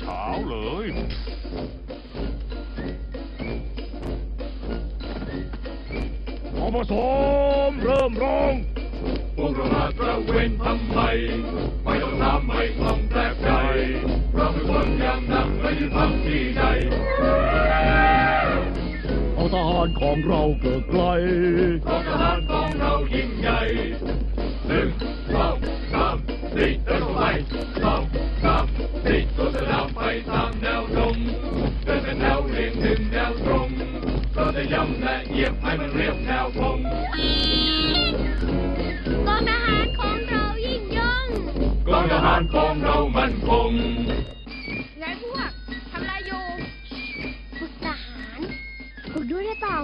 เช้าเลยอผสมเริ่มร้องพวกเรามาตระเวนทำไมไม่ต้องถามไม่ต้องแปลกใจเราเป็นคนอย่างหนักไม่ได้ทำที่ใดเอาทหารของเราเกิดไกลเพราะทหารของเรายิ่งใหญ่ ไปตามแนวตรงเดินเป็นแนวเรียงหนึ่งแนวตรงเราจะย้ำและเหยียบให้มันเรียบแนวตรงกองทหารของเรายิ่งย่องกองทหารของเรามันคงไงพวกทำอะไรอยู่ฝึกทหารฝึกด้วยได้เปล่า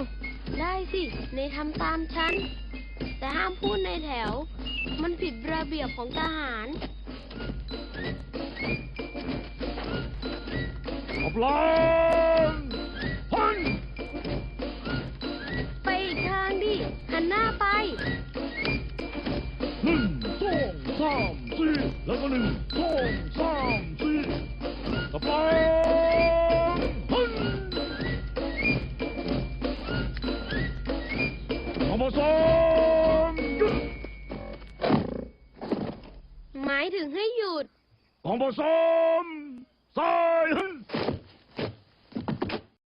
ได้สิในทำตามฉัน แต่ห้ามพูดในแถว มันผิดระเบียบของทหาร ขับล้างพันไปอีกทางดิ หันหน้าไป หนึ่งสองสามสี่แล้วก็หนึ่งสองสามสี่ขับล้างพันเอาผสมหยุดหมายถึงให้หยุดของผสมซ้ายฮึ